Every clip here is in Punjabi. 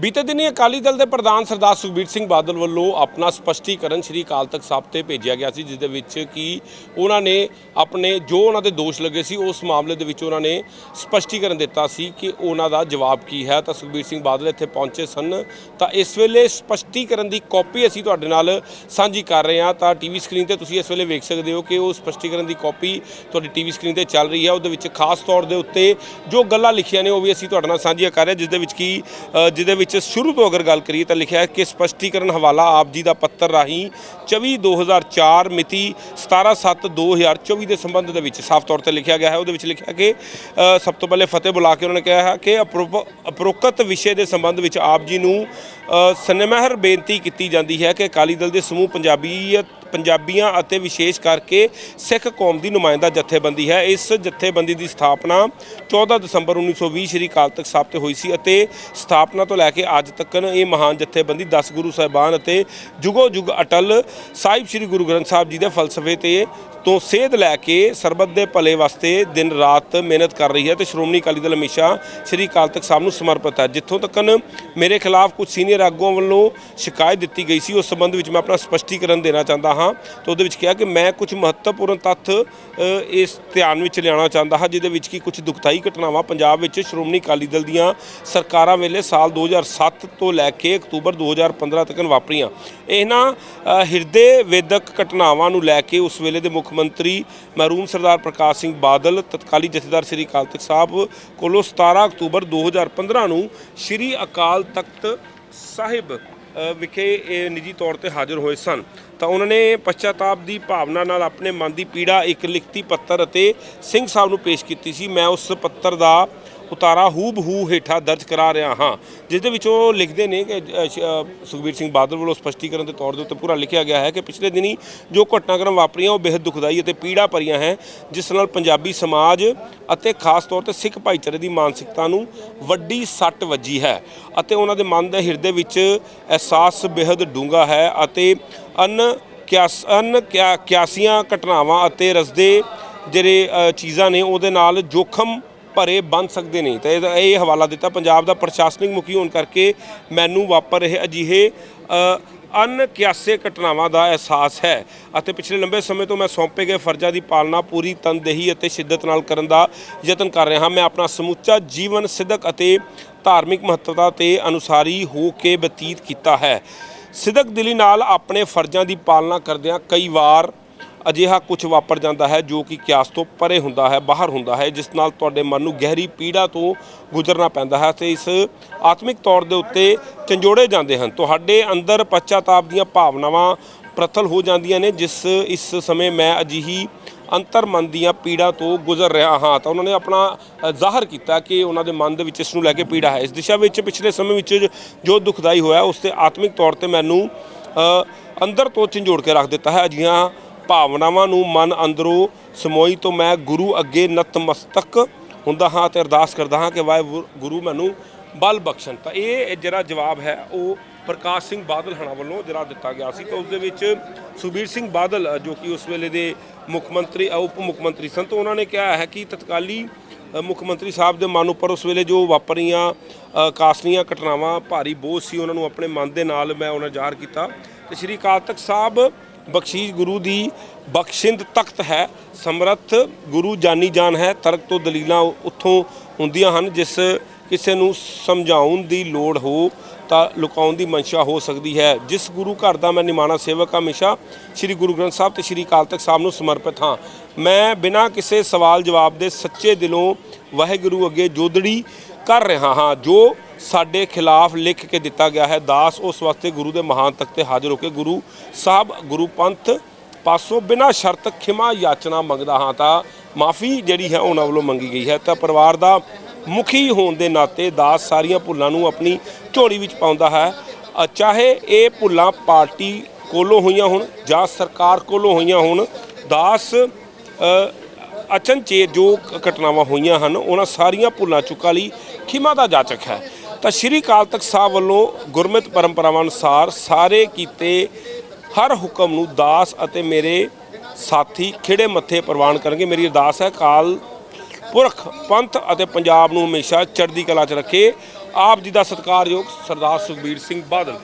ਬੀਤੇ ਦਿਨੀ ਅਕਾਲੀ ਦਲ ਦੇ ਪ੍ਰਧਾਨ ਸਰਦਾਰ ਸੁਖਬੀਰ ਸਿੰਘ ਬਾਦਲ ਵੱਲੋਂ ਆਪਣਾ ਸਪਸ਼ਟੀਕਰਨ ਸ੍ਰੀ ਅਕਾਲ ਤਖਤ ਸਾਹਿਬ ਤੇ ਭੇਜਿਆ ਗਿਆ ਸੀ ਜਿਸ ਦੇ ਵਿੱਚ ਕਿ ਉਹਨਾਂ ਨੇ ਆਪਣੇ, ਜੋ ਉਹਨਾਂ ਦੇ ਦੋਸ਼ ਲੱਗੇ ਸੀ, ਉਸ ਮਾਮਲੇ ਦੇ ਵਿੱਚ ਉਹਨਾਂ ਨੇ ਸਪਸ਼ਟੀਕਰਨ ਦਿੱਤਾ ਸੀ ਕਿ ਉਹਨਾਂ ਦਾ ਜਵਾਬ ਕੀ ਹੈ। ਤਾਂ ਸੁਖਬੀਰ ਸਿੰਘ ਬਾਦਲ ਇੱਥੇ ਪਹੁੰਚੇ ਸਨ। ਤਾਂ ਇਸ ਵੇਲੇ ਸਪਸ਼ਟੀਕਰਨ ਦੀ ਕਾਪੀ ਅਸੀਂ ਤੁਹਾਡੇ ਨਾਲ ਸਾਂਝੀ ਕਰ ਰਹੇ ਹਾਂ। ਤਾਂ ਟੀਵੀ ਸਕਰੀਨ ਤੇ ਤੁਸੀਂ ਇਸ ਵੇਲੇ ਵੇਖ ਸਕਦੇ ਹੋ ਕਿ ਉਹ ਸਪਸ਼ਟੀਕਰਨ ਦੀ ਕਾਪੀ ਤੁਹਾਡੀ ਟੀਵੀ ਸਕਰੀਨ ਤੇ ਚੱਲ ਰਹੀ ਹੈ। ਉਹਦੇ ਵਿੱਚ ਖਾਸ ਤੌਰ ਦੇ ਉੱਤੇ ਜੋ ਗੱਲਾਂ ਲਿਖੀਆਂ ਨੇ, ਉਹ ਵੀ ਅਸੀਂ ਤੁਹਾਡੇ ਨਾਲ ਸਾਂਝੀਆਂ ਕਰ ਰਹੇ ਹਾਂ ਜਿਸ ਦੇ ਵਿੱਚ ਕੀ ਜਿਹਦੇ ਵਿੱਚ ਸ਼ੁਰੂ ਤੋਂ ਅਗਰ ਗੱਲ ਕਰੀਏ ਤਾਂ ਲਿਖਿਆ ਹੈ ਕਿ ਸਪਸ਼ਟੀਕਰਨ ਹਵਾਲਾ ਆਪ ਜੀ ਦਾ ਪੱਤਰ ਰਾਹੀਂ 24 2004 ਮਿਤੀ 17 7 2024 ਦੇ ਸੰਬੰਧ ਦੇ ਵਿੱਚ ਸਾਫ਼ ਤੌਰ ਤੇ ਲਿਖਿਆ ਗਿਆ ਹੈ। ਉਹਦੇ ਵਿੱਚ ਲਿਖਿਆ ਕਿ ਸਭ ਤੋਂ ਪਹਿਲੇ ਫਤਿਹ ਬੁਲਾ ਕੇ ਉਹਨਾਂ ਨੇ ਕਿਹਾ ਹੈ ਕਿ ਅਪਰੋਪ- ਉਪਰੋਕਤ ਵਿਸ਼ੇ ਦੇ ਸੰਬੰਧ ਵਿੱਚ ਆਪ ਜੀ ਨੂੰ ਅ, ਸਨਮਹਿਰ ਬੇਨਤੀ ਕੀਤੀ ਜਾਂਦੀ ਹੈ ਕਿ ਅਕਾਲੀ ਦਲ ਦੇ ਸਮੂਹ ਪੰਜਾਬੀਅਤ ਪੰਜਾਬੀਆਂ ਅਤੇ ਵਿਸ਼ੇਸ਼ ਕਰਕੇ ਸਿੱਖ ਕੌਮ ਦੀ ਨੁਮਾਇੰਦਾ ਜਥੇਬੰਦੀ ਹੈ। ਇਸ ਜਥੇਬੰਦੀ ਦੀ ਸਥਾਪਨਾ 14 ਦਸੰਬਰ 1920 ਸ੍ਰੀ ਅਕਾਲ ਤਖਤ ਸਾਹਿਬ ਤੇ ਹੋਈ ਸੀ ਅਤੇ ਸਥਾਪਨਾ ਤੋਂ ਲੈ ਕੇ ਅੱਜ ਤੱਕ ਇਹ ਮਹਾਨ ਜਥੇਬੰਦੀ 10 ਗੁਰੂ ਸਾਹਿਬਾਨ ਅਤੇ ਜੁਗੋ ਜੁਗ ਅਟਲ ਸਾਹਿਬ ਸ੍ਰੀ ਗੁਰੂ ਗ੍ਰੰਥ ਸਾਹਿਬ ਜੀ ਦੇ ਫਲਸਫੇ ਤੇ ਤੋਂ ਸੇਧ ਲੈ ਕੇ ਸਰਬੱਤ ਦੇ ਭਲੇ ਵਾਸਤੇ ਦਿਨ ਰਾਤ ਮਿਹਨਤ ਕਰ ਰਹੀ ਹੈ ਤੇ ਸ਼੍ਰੋਮਣੀ ਅਕਾਲੀ ਦਲ ਹਮੇਸ਼ਾ ਸ੍ਰੀ ਅਕਾਲ ਤਖਤ ਸਾਹਿਬ ਨੂੰ ਸਮਰਪਿਤ ਹੈ। ਜਿੱਥੋਂ ਤੱਕ ਮੇਰੇ ਖਿਲਾਫ ਕੁਝ ਸੀਨੀਅਰ ਆਗੂਆਂ ਵੱਲੋਂ ਸ਼ਿਕਾਇਤ ਦਿੱਤੀ ਗਈ ਸੀ, ਉਸ ਸੰਬੰਧ ਵਿੱਚ ਮੈਂ ਆਪਣਾ ਸਪਸ਼ਟੀਕਰਨ ਦੇਣਾ ਚਾਹੁੰਦਾ ਹਾਂ ਤੇ ਉਹਦੇ ਵਿੱਚ ਕਿਹਾ ਕਿ ਮੈਂ ਕੁਝ ਮਹੱਤਵਪੂਰਨ ਤੱਥ ਇਸ ਧਿਆਨ ਵਿੱਚ ਲਿਆਉਣਾ ਚਾਹੁੰਦਾ ਹਾਂ, ਜਿਹਦੇ ਵਿੱਚ ਕਿ ਕੁਝ ਦੁਖਦਾਈ ਘਟਨਾਵਾਂ ਪੰਜਾਬ ਵਿੱਚ ਸ਼੍ਰੋਮਣੀ ਅਕਾਲੀ ਦਲ ਦੀਆਂ ਸਰਕਾਰਾਂ ਵੇਲੇ ਸਾਲ 2007 ਤੋਂ ਲੈ ਕੇ ਅਕਤੂਬਰ 2015 ਤੱਕ ਵਾਪਰੀਆਂ। ਇਹਨਾਂ ਹਿਰਦੇ ਵੇਦਕ ਘਟਨਾਵਾਂ ਨੂੰ ਲੈ ਕੇ ਉਸ ਵੇਲੇ ਦੇ ਮੁੱਖ ਮੁੱਖ ਮੰਤਰੀ ਮਹਿਰੂਮ ਸਰਦਾਰ ਪ੍ਰਕਾਸ਼ ਸਿੰਘ ਬਾਦਲ, ਤਤਕਾਲੀ ਜਥੇਦਾਰ ਸ੍ਰੀ ਅਕਾਲ ਤਖਤ ਸਾਹਿਬ ਕੋਲੋਂ 17 ਅਕਤੂਬਰ 2015 ਨੂੰ ਸ੍ਰੀ ਅਕਾਲ ਤਖਤ ਸਾਹਿਬ ਵਿਖੇ ਨਿੱਜੀ ਤੌਰ ਤੇ ਹਾਜ਼ਰ ਹੋਏ ਸਨ। ਤਾਂ ਉਹਨਾਂ ਨੇ ਪਛਤਾਤਾਪ ਦੀ ਭਾਵਨਾ ਨਾਲ ਆਪਣੇ ਮਨ ਦੀ ਪੀੜਾ ਇੱਕ ਲਿਖਤੀ ਪੱਤਰ ਅਤੇ ਸਿੰਘ ਸਾਹਿਬ ਨੂੰ ਪੇਸ਼ ਕੀਤੀ ਸੀ। ਮੈਂ ਉਸ ਪੱਤਰ ਦਾ ਉਤਾਰਾ ਹੂ ਬਹੂ ਹੇਠਾ ਦਰਜ ਕਰਾ ਰਿਹਾ ਹਾਂ। ਜਿਸ ਦੇ ਵਿੱਚ ਉਹ ਲਿਖਦੇ ਨੇ ਕਿ ਸੁਖਬੀਰ ਸਿੰਘ ਬਾਦਲ ਵੱਲੋਂ ਸਪਸ਼ਟੀਕਰਨ ਦੇ ਤੌਰ ਦੇ ਉੱਤੇ ਪੂਰਾ ਲਿਖਿਆ ਗਿਆ ਹੈ ਕਿ ਪਿਛਲੇ ਦਿਨੀ ਜੋ ਘਟਨਾਕ੍ਰਮ ਵਾਪਰੀਆਂ, ਉਹ ਬੇहद ਦੁਖਦਾਈ ਅਤੇ ਪੀੜਾ ਭਰੀਆਂ ਹੈ, ਜਿਸ ਨਾਲ ਪੰਜਾਬੀ ਸਮਾਜ ਅਤੇ ਖਾਸ ਤੌਰ ਤੇ ਸਿੱਖ ਭਾਈਚਾਰੇ ਦੀ ਮਾਨਸਿਕਤਾ ਨੂੰ ਵੱਡੀ ਸੱਟ ਵੱਜੀ ਹੈ ਅਤੇ ਉਹਨਾਂ ਦੇ ਮਨ ਦੇ ਹਿਰਦੇ ਵਿੱਚ ਅਹਿਸਾਸ ਬੇहद ਡੂੰਘਾ ਹੈ ਅਤੇ ਅਨ ਕਿਆਸ, ਅਨ ਕਿਆਸੀਆਂ ਘਟਨਾਵਾਂ ਅਤੇ ਰਸਦੇ ਜਿਹੜੇ ਚੀਜ਼ਾਂ ਨੇ ਉਹਦੇ ਨਾਲ ਜੋਖਮ ਭਰੇ ਬਣ ਸਕਦੇ ਨੇ ਤੇ ਇਹਦਾ- ਇਹ ਹਵਾਲਾ ਦਿੱਤਾ। ਪੰਜਾਬ ਦਾ ਪ੍ਰਸ਼ਾਸਨਿਕ ਮੁਖੀ ਹੋਣ ਕਰਕੇ ਮੈਨੂੰ ਵਾਪਰ ਰਹੇ ਅਜਿਹੇ ਅ, ਅਣਕਿਆਸੇ ਘਟਨਾਵਾਂ ਦਾ ਅਹਿਸਾਸ ਹੈ। ਅਤੇ ਪਿਛਲੇ ਲੰਬੇ ਸਮੇਂ ਤੋਂ ਮੈਂ ਸੌਂਪੇ ਗਏ ਫਰਜ਼ਾਂ ਦੀ ਪਾਲਣਾ ਪੂਰੀ ਤਨਦੇਹੀ ਅਤੇ ਸ਼ਿੱਦਤ ਨਾਲ ਕਰਨ ਦਾ ਯਤਨ ਕਰ ਰਿਹਾ ਹਾਂ। ਮੈਂ ਆਪਣਾ ਸਮੁੱਚਾ ਜੀਵਨ ਸਿੱਧਕ ਅਤੇ ਧਾਰਮਿਕ ਮਹੱਤਤਾ ਤੇ ਅਨੁਸਾਰੀ ਹੋ ਕੇ ਬਤੀਤ ਕੀਤਾ ਹੈ। ਸਿੱਧਕ ਦਿਲੀ ਨਾਲ ਆਪਣੇ ਫਰਜ਼ਾਂ ਦੀ ਪਾਲਣਾ ਕਰਦਿਆਂ ਕਈ ਵਾਰ ਅਜਿਹਾ ਕੁਝ ਵਾਪਰ ਜਾਂਦਾ ਹੈ ਜੋ ਕਿ ਕਿਆਸ ਤੋਂ ਪਰੇ ਹੁੰਦਾ ਹੈ, ਬਾਹਰ ਹੁੰਦਾ ਹੈ, ਜਿਸ ਨਾਲ ਤੁਹਾਡੇ ਮਨ ਨੂੰ ਗਹਿਰੀ ਪੀੜਾ ਤੋਂ ਗੁਜ਼ਰਨਾ ਪੈਂਦਾ ਹੈ ਤੇ ਇਸ ਆਤਮਿਕ ਤੌਰ ਦੇ ਉੱਤੇ ਝੰਜੋੜੇ ਜਾਂਦੇ ਹਨ। ਤੁਹਾਡੇ ਅੰਦਰ ਪਛਤਾਤਾਪ ਦੀਆਂ ਭਾਵਨਾਵਾਂ ਪ੍ਰਤਲ ਹੋ ਜਾਂਦੀਆਂ ਨੇ, ਜਿਸ ਇਸ ਸਮੇਂ ਮੈਂ ਅਜਿਹੀ ਅੰਤਰ ਮਨ ਦੀਆਂ ਪੀੜਾ ਤੋਂ ਗੁਜ਼ਰ ਰਿਹਾ ਹਾਂ। ਤਾਂ ਉਹਨਾਂ ਨੇ ਆਪਣਾ ਜ਼ਾਹਰ ਕੀਤਾ ਕਿ ਉਹਨਾਂ ਦੇ ਮਨ ਦੇ ਵਿੱਚ ਇਸ ਨੂੰ ਲੈ ਕੇ ਪੀੜਾ ਹੈ। ਇਸ ਦਿਸ਼ਾ ਵਿੱਚ ਪਿਛਲੇ ਸਮੇਂ ਵਿੱਚ ਜੋ ਦੁਖਦਾਈ ਹੋਇਆ, ਉਸ ਤੇ ਆਤਮਿਕ ਤੌਰ ਤੇ ਮੈਨੂੰ ਅੰਦਰ ਤੋਂ ਝੰਜੋੜ ਕੇ ਰੱਖ ਦਿੱਤਾ ਹੈ। ਅਜਿਹੀਆਂ ਭਾਵਨਾਵਾਂ ਨੂੰ ਮਨ ਅੰਦਰੋਂ ਸਮੋਈ ਤੋਂ ਮੈਂ ਗੁਰੂ ਅੱਗੇ ਨਤਮਸਤਕ ਹੁੰਦਾ ਹਾਂ ਤੇ ਅਰਦਾਸ ਕਰਦਾ ਹਾਂ ਕਿ ਵਾਹਿਗੁਰੂ ਮੈਨੂੰ ਬਲ ਬਖਸ਼ਣ। ਤਾਂ ਇਹ ਜਿਹੜਾ ਜਵਾਬ ਹੈ ਉਹ ਪ੍ਰਕਾਸ਼ ਸਿੰਘ ਬਾਦਲ ਹਣਾ ਵੱਲੋਂ ਜਿਹੜਾ ਦਿੱਤਾ ਗਿਆ ਸੀ। ਤਾਂ ਉਸ ਦੇ ਵਿੱਚ ਸੁਬੀਰ ਸਿੰਘ ਬਾਦਲ ਜੋ ਕਿ ਉਸ ਵੇਲੇ ਦੇ ਮੁੱਖ ਮੰਤਰੀ ਉਪ ਮੁੱਖ ਮੰਤਰੀ ਸਨ ਤਾਂ ਉਹਨਾਂ ਨੇ ਕਿਹਾ ਹੈ ਕਿ ਤਤਕਾਲੀ ਮੁੱਖ ਮੰਤਰੀ ਸਾਹਿਬ ਦੇ ਮਨ ਉੱਪਰ ਉਸ ਵੇਲੇ ਜੋ ਵਾਪਰੀਆਂ ਅ, ਕਾਸਲੀਆਂ ਘਟਨਾਵਾਂ ਭਾਰੀ ਬੋਝ ਸੀ ਉਹਨਾਂ ਨੂੰ ਆਪਣੇ ਮਨ ਦੇ ਨਾਲ ਮੈਂ ਉਹਨਾਂ ਜ਼ਾਹਰ ਕੀਤਾ। ਤੇ ਸ਼੍ਰੀ ਅਕਾਲ ਤਖਤ ਸਾਹਿਬ ਬਖਸ਼ੀਸ਼ ਗੁਰੂ ਦੀ ਬਖਸ਼ਿੰਦ ਤਖਤ ਹੈ। ਸਮਰੱਥ ਗੁਰੂ ਜਾਨੀ ਜਾਨ ਹੈ। ਤਰਕ ਤੋਂ ਦਲੀਲਾਂ ਉੱਥੋਂ ਹੁੰਦੀਆਂ ਹਨ। ਜਿਸ ਕਿਸੇ ਨੂੰ ਸਮਝਾਉਣ ਦੀ ਲੋੜ ਹੋ ਤਾਂ ਲੁਕਾਉਣ ਦੀ ਮਨਸ਼ਾ ਹੋ ਸਕਦੀ ਹੈ। ਜਿਸ ਗੁਰੂ ਘਰ ਦਾ ਮੈਂ ਨਿਮਾਣਾ ਸੇਵਕ ਹਮੇਸ਼ਾ ਸ੍ਰੀ ਗੁਰੂ ਗ੍ਰੰਥ ਸਾਹਿਬ ਤੇ ਸ੍ਰੀ ਅਕਾਲ ਤਖਤ ਸਾਹਿਬ ਨੂੰ ਸਮਰਪਿਤ ਹਾਂ। ਮੈਂ ਬਿਨਾਂ ਕਿਸੇ ਸਵਾਲ ਜਵਾਬ ਦੇ ਸੱਚੇ ਦਿਲੋਂ ਵਾਹਿਗੁਰੂ ਅੱਗੇ ਜੋਦੜੀ ਕਰ ਰਿਹਾ ਹਾਂ ਜੋ ਸਾਡੇ ਖਿਲਾਫ ਲਿਖ ਕੇ ਦਿੱਤਾ ਗਿਆ ਹੈ, ਦਾਸ ਉਸ ਵਾਸਤੇ ਗੁਰੂ ਦੇ ਮਹਾਨ ਤਖਤ ਤੇ ਹਾਜ਼ਰ ਹੋ ਕੇ ਗੁਰੂ ਸਾਹਿਬ, ਗੁਰੂ ਪੰਥ ਪਾਸੋਂ ਬਿਨਾਂ ਸ਼ਰਤ ਖਿਮਾ ਯਾਚਨਾ ਮੰਗਦਾ ਹਾਂ, ਤਾਂ ਮਾਫੀ ਜਿਹੜੀ ਹੈ ਉਹਨਾਂ ਵੱਲੋਂ ਮੰਗੀ ਗਈ ਹੈ। ਤਾਂ ਪਰਿਵਾਰ ਦਾ ਮੁਖੀ ਹੋਣ ਦੇ ਨਾਤੇ ਦਾਸ ਸਾਰੀਆਂ ਭੁੱਲਾਂ ਨੂੰ ਆਪਣੀ ਝੋਲੀ ਵਿੱਚ ਪਾਉਂਦਾ ਹੈ। ਚਾਹੇ ਇਹ ਭੁੱਲਾਂ ਪਾਰਟੀ ਕੋਲੋਂ ਹੋਈਆਂ ਹੋਣ ਜਾਂ ਸਰਕਾਰ ਕੋਲੋਂ ਹੋਈਆਂ ਹੋਣ, ਦਾਸ ਅਚਨਚੇਤ ਜੋ ਘਟਨਾਵਾਂ ਹੋਈਆਂ ਹਨ, ਉਹਨਾਂ ਸਾਰੀਆਂ ਭੁੱਲਾਂ ਚੁੱਕਾ ਲਈ ਖਿਮਾ ਦਾ ਜਾਚਕ ਹੈ। ਤਾਂ ਸ਼੍ਰੀ ਅਕਾਲ ਤਖਤ ਸਾਹਿਬ ਵੱਲੋਂ ਗੁਰਮਤਿ ਪਰੰਪਰਾਵਾਂ ਅਨੁਸਾਰ ਸਾਰੇ ਕੀਤੇ ਹਰ ਹੁਕਮ ਨੂੰ ਦਾਸ ਅਤੇ ਮੇਰੇ ਸਾਥੀ ਖਿਹੜੇ ਮੱਥੇ ਪ੍ਰਵਾਨ ਕਰਨਗੇ। ਮੇਰੀ ਅਰਦਾਸ ਹੈ ਕਾਲ ਪੁਰਖ, ਪੰਥ ਅਤੇ ਪੰਜਾਬ ਨੂੰ ਹਮੇਸ਼ਾ ਚੜ੍ਹਦੀ ਕਲਾ 'ਚ ਰੱਖੇ। ਆਪ ਜੀ ਦਾ ਸਤਿਕਾਰਯੋਗ ਸਰਦਾਰ ਸੁਖਬੀਰ ਸਿੰਘ ਬਾਦਲ।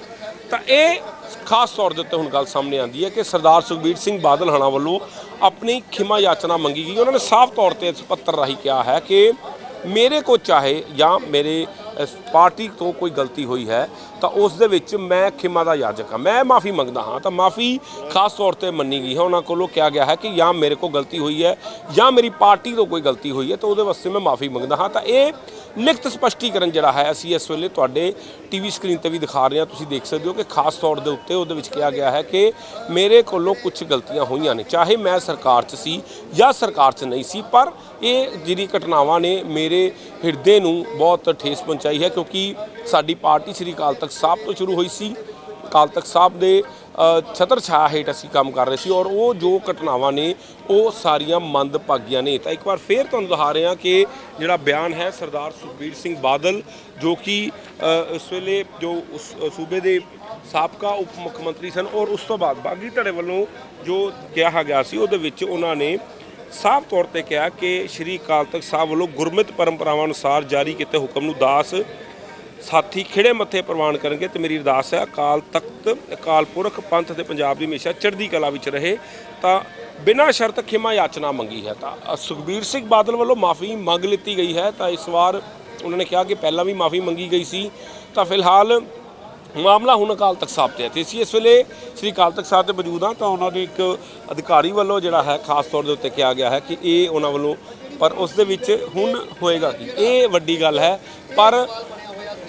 ਤਾਂ ਇਹ ਖਾਸ ਤੌਰ ਦੇ ਉੱਤੇ ਹੁਣ ਗੱਲ ਸਾਹਮਣੇ ਆਂਦੀ ਹੈ ਕਿ ਸਰਦਾਰ ਸੁਖਬੀਰ ਸਿੰਘ ਬਾਦਲ ਹਣਾ ਵੱਲੋਂ ਆਪਣੀ ਖਿਮਾ ਯਾਚਨਾ ਮੰਗੀ ਗਈ। ਉਹਨਾਂ ਨੇ ਸਾਫ਼ ਤੌਰ ਤੇ ਇਸ ਪੱਤਰ ਰਾਹੀਂ ਕਿਹਾ ਹੈ ਕਿ ਮੇਰੇ ਕੋ ਚਾਹੇ ਜਾਂ ਮੇਰੇ ਪਾਰਟੀ ਤੋਂ ਕੋਈ ਗਲਤੀ ਹੋਈ ਹੈ, ਤਾਂ ਉਸ ਦੇ ਵਿੱਚ ਮੈਂ ਖਿਮਾ ਦਾ ਯਾਜਕ ਹਾਂ। ਮੈਂ ਮਾਫੀ ਮੰਗਦਾ ਹਾਂ, ਤਾਂ ਮਾਫੀ ਖਾਸ ਤੌਰ ਤੇ ਮੰਨੀ ਗਈ ਹੈ। ਉਹਨਾਂ ਕੋਲੋਂ ਕਿਹਾ ਗਿਆ ਹੈ ਕਿ ਜਾਂ ਮੇਰੇ ਕੋ ਗਲਤੀ ਹੋਈ ਹੈ ਜਾਂ ਮੇਰੀ ਪਾਰਟੀ ਤੋਂ ਕੋਈ ਗਲਤੀ ਹੋਈ ਹੈ, ਤਾਂ ਉਹਦੇ ਵਾਸਤੇ ਮੈਂ ਮਾਫੀ ਮੰਗਦਾ ਹਾਂ। ਤਾਂ ਇਹ ਲਿਖਤ ਸਪਸ਼ਟੀਕਰਨ ਜਿਹੜਾ ਹੈ, ਅਸੀਂ ਇਸ ਵੇਲੇ ਤੁਹਾਡੇ ਟੀਵੀ ਸਕਰੀਨ ਤੇ ਵੀ ਦਿਖਾ ਰਹੇ ਹਾਂ। ਤੁਸੀਂ ਦੇਖ ਸਕਦੇ ਹੋ ਕਿ ਖਾਸ ਤੌਰ ਦੇ ਉੱਤੇ ਉਹਦੇ ਵਿੱਚ ਕਿਹਾ ਗਿਆ ਹੈ ਕਿ ਮੇਰੇ ਕੋਲੋਂ ਕੁਝ ਗਲਤੀਆਂ ਹੋਈਆਂ ਨੇ, ਚਾਹੇ ਮੈਂ ਸਰਕਾਰ 'ਚ ਸੀ ਜਾਂ ਸਰਕਾਰ 'ਚ ਨਹੀਂ ਸੀ, ਪਰ ਇਹ ਜਿਹੜੀ ਘਟਨਾਵਾਂ ਨੇ ਮੇਰੇ ਹਿਰਦੇ ਨੂੰ ਬਹੁਤ ਠੇਸ ਪਹੁੰਚਾਈ ਹੈ, ਕਿਉਂਕਿ ਸਾਡੀ ਪਾਰਟੀ ਸ੍ਰੀ ਅਕਾਲ ਤਖਤ ਸਾਹਿਬ ਤੋਂ ਸ਼ੁਰੂ ਹੋਈ ਸੀ। ਅਕਾਲ ਤਖਤ ਸਾਹਿਬ ਦੇ ਅ, ਛਤਰ ਛਾਇਆ ਹੇਠ ਅਸੀਂ ਕੰਮ ਕਰ ਰਹੇ ਸੀ ਔਰ ਉਹ ਜੋ ਘਟਨਾਵਾਂ ਨੇ ਉਹ ਸਾਰੀਆਂ ਮੰਦਭਾਗੀਆਂ ਨੇ। ਤਾਂ ਇੱਕ ਵਾਰ ਫੇਰ ਤੁਹਾਨੂੰ ਦਿਖਾ ਰਹੇ ਹਾਂ ਕਿ ਜਿਹੜਾ ਬਿਆਨ ਹੈ ਸਰਦਾਰ ਸੁਖਬੀਰ ਸਿੰਘ ਬਾਦਲ ਜੋ ਕਿ ਇਸ ਵੇਲੇ ਜੋ ਉਸ ਸੂਬੇ ਦੇ ਸਾਬਕਾ ਉਪ ਮੁੱਖ ਮੰਤਰੀ ਸਨ ਔਰ ਉਸ ਤੋਂ ਬਾਅਦ ਬਾਗੀ ਧੜੇ ਵੱਲੋਂ ਜੋ ਕਿਹਾ ਗਿਆ ਸੀ ਉਹਦੇ ਵਿੱਚ ਉਹਨਾਂ ਨੇ ਸਾਫ਼ ਤੌਰ ਤੇ ਕਿਹਾ ਕਿ ਸ਼੍ਰੀ ਅਕਾਲ ਤਖਤ ਸਾਹਿਬ ਵੱਲੋਂ ਗੁਰਮਤਿ ਪਰੰਪਰਾਵਾਂ ਅਨੁਸਾਰ ਜਾਰੀ ਕੀਤੇ ਹੁਕਮ ਨੂੰ ਦਾਸ ਸਾਥੀ ਖਿੜੇ ਮੱਥੇ ਪ੍ਰਵਾਨ ਕਰਨਗੇ ਤੇ ਮੇਰੀ ਅਰਦਾਸ ਹੈ, ਅਕਾਲ ਤਖਤ, ਅਕਾਲ ਪੁਰਖ ਪੰਥ ਦੇ ਪੰਜਾਬ ਦੀ ਹਮੇਸ਼ਾ ਚੜ੍ਹਦੀ ਕਲਾ ਵਿੱਚ ਰਹੇ। ਤਾਂ ਬਿਨਾਂ ਸ਼ਰਤ ਖਿਮਾ ਯਾਚਨਾ ਮੰਗੀ ਹੈ। ਤਾਂ ਸੁਖਬੀਰ ਸਿੰਘ ਬਾਦਲ ਵੱਲੋਂ ਮਾਫੀ ਮੰਗ ਲਿੱਤੀ ਗਈ ਹੈ। ਤਾਂ ਇਸ ਵਾਰ ਉਹਨਾਂ ਨੇ ਕਿਹਾ ਕਿ ਪਹਿਲਾਂ ਵੀ ਮਾਫੀ ਮੰਗੀ ਗਈ ਸੀ। ਤਾਂ ਫਿਲਹਾਲ ਮਾਮਲਾ ਹੁਣ ਅਕਾਲ ਤਖਤ ਸਾਹਿਬ ਤੇ ਹੈ। ਤੇ ਅਸੀਂ ਇਸ ਵੇਲੇ ਸ੍ਰੀ ਅਕਾਲ ਤਖਤ ਸਾਹਿਬ ਤੇ ਮੌਜੂਦ ਹਾਂ। ਤਾਂ ਉਹਨਾਂ ਦੇ ਇੱਕ ਅਧਿਕਾਰੀ ਵੱਲੋਂ ਜਿਹੜਾ ਹੈ, ਖਾਸ ਤੌਰ ਦੇ ਉੱਤੇ ਕਿਹਾ ਗਿਆ ਹੈ ਕਿ ਇਹ ਉਹਨਾਂ ਵੱਲੋਂ, ਪਰ ਉਸ ਦੇ ਵਿੱਚ ਹੁਣ ਹੋਏਗਾ ਕੀ? ਇਹ ਵੱਡੀ ਗੱਲ ਹੈ। ਪਰ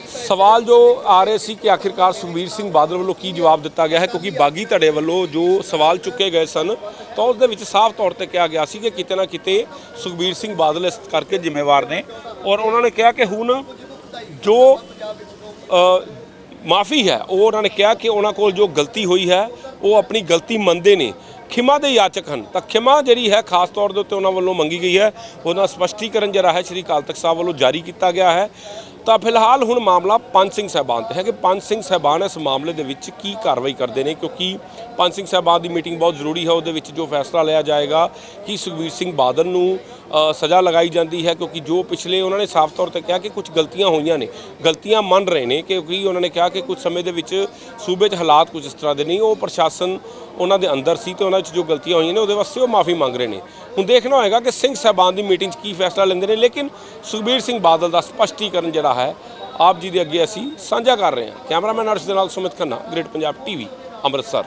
ਸਵਾਲ ਜੋ ਆ ਰਹੇ ਸੀ ਕਿ ਆਖਿਰਕਾਰ ਸੁਖਬੀਰ ਸਿੰਘ ਬਾਦਲ ਵੱਲੋਂ ਕੀ ਜਵਾਬ ਦਿੱਤਾ ਗਿਆ ਹੈ, ਕਿਉਂਕਿ ਬਾਗੀ ਧੜੇ ਵੱਲੋਂ ਜੋ ਸਵਾਲ ਚੁੱਕੇ ਗਏ ਸਨ, ਤਾਂ ਉਸ ਦੇ ਵਿੱਚ ਸਾਫ਼ ਤੌਰ ਤੇ ਕਿਹਾ ਗਿਆ ਸੀ ਕਿ ਕਿਤੇ ਨਾ ਕਿਤੇ ਸੁਖਬੀਰ ਸਿੰਘ ਬਾਦਲ ਇਸ ਕਰਕੇ ਜ਼ਿੰਮੇਵਾਰ ਨੇ ਔਰ ਉਹਨਾਂ ਨੇ ਕਿਹਾ ਕਿ ਹੁਣ ਜੋ ਮਾਫੀ ਹੈ, ਉਹ ਉਹਨਾਂ ਨੇ ਕਿਹਾ ਕਿ ਉਹਨਾਂ ਕੋਲ ਜੋ ਗਲਤੀ ਹੋਈ ਹੈ, ਉਹ ਆਪਣੀ ਗਲਤੀ ਮੰਨਦੇ ਨੇ। ਖਿਮਾ ਦੇ ਯਾਚਕ ਹਨ। ਤਾਂ ਖਿਮਾ ਜਿਹੜੀ ਹੈ, ਖਾਸ ਤੌਰ ਦੇ ਉੱਤੇ ਉਹਨਾਂ ਵੱਲੋਂ ਮੰਗੀ ਗਈ ਹੈ ਉਹਦਾ ਸਪਸ਼ਟੀਕਰਨ ਜਿਹੜਾ ਹੈ, ਸ੍ਰੀ ਅਕਾਲ ਤਖਤ ਸਾਹਿਬ ਵੱਲੋਂ ਜਾਰੀ ਕੀਤਾ ਗਿਆ ਹੈ। ਤਾਂ ਫਿਲਹਾਲ ਹੁਣ ਮਾਮਲਾ ਪੰਜ ਸਿੰਘ ਸਾਹਿਬਾਨ ਤੇ ਹੈ ਕਿ ਪੰਜ ਸਿੰਘ ਸਾਹਿਬਾਨ ਇਸ ਮਾਮਲੇ ਦੇ ਵਿੱਚ ਕੀ ਕਾਰਵਾਈ ਕਰਦੇ ਨੇ, ਕਿਉਂਕਿ ਪੰਜ ਸਿੰਘ ਸਾਹਿਬਾਨ ਦੀ ਮੀਟਿੰਗ ਬਹੁਤ ਜ਼ਰੂਰੀ ਹੈ, ਉਹਦੇ ਵਿੱਚ ਜੋ ਫੈਸਲਾ ਲਿਆ ਜਾਏਗਾ ਕਿ ਸੁਖਬੀਰ ਸਿੰਘ ਬਾਦਲ ਨੂੰ ਸਜ਼ਾ ਲਗਾਈ ਜਾਂਦੀ ਹੈ, ਕਿਉਂਕਿ ਜੋ ਪਿਛਲੇ ਉਹਨਾਂ ਨੇ ਸਾਫ਼ ਤੌਰ ਤੇ ਕਿਹਾ ਕਿ ਕੁਝ ਗਲਤੀਆਂ ਹੋਈਆਂ ਨੇ, ਗਲਤੀਆਂ ਮੰਨ ਰਹੇ ਨੇ, ਕਿਉਂਕਿ ਉਹਨਾਂ ਨੇ ਕਿਹਾ ਕਿ ਕੁਝ ਸਮੇਂ ਦੇ ਵਿੱਚ ਸੂਬੇ 'ਚ ਹਾਲਾਤ ਕੁਝ ਇਸ ਤਰ੍ਹਾਂ ਦੇ ਨਹੀਂ ਉਹ ਪ੍ਰਸ਼ਾਸਨ ਉਹਨਾਂ ਦੇ ਅੰਦਰ ਸੀ ਤੇ ਉਹਨਾਂ 'ਚ ਜੋ ਗਲਤੀਆਂ ਹੋਈਆਂ ਨੇ, ਉਹਦੇ ਵਾਸਤੇ ਉਹ ਮਾਫੀ ਮੰਗ ਰਹੇ ਨੇ। ਹੁਣ ਦੇਖਣਾ ਹੋਏਗਾ ਕਿ ਸਿੰਘ ਸਾਹਿਬਾਨ ਦੀ ਮੀਟਿੰਗ 'ਚ ਕੀ ਫੈਸਲਾ ਲੈਂਦੇ ਨੇ, ਲੇਕਿਨ ਸੁਖਬੀਰ ਸਿੰਘ ਬਾਦਲ ਦਾ ਸਪਸ਼ਟੀਕਰਨ ਜਿਹੜਾ ਹੈ। ਆਪ ਜੀ ਦੇ ਅੱਗੇ ਅਸੀਂ ਸਾਂਝਾ ਕਰ ਰਹੇ ਹਾਂ। ਕੈਮਰਾਮੈਨ ਅਰਸ਼ ਦੇ ਨਾਲ ਸੁਮਿਤ ਖੰਨਾ, ਗ੍ਰੇਟ ਪੰਜਾਬ ਟੀਵੀ, ਅੰਮ੍ਰਿਤਸਰ।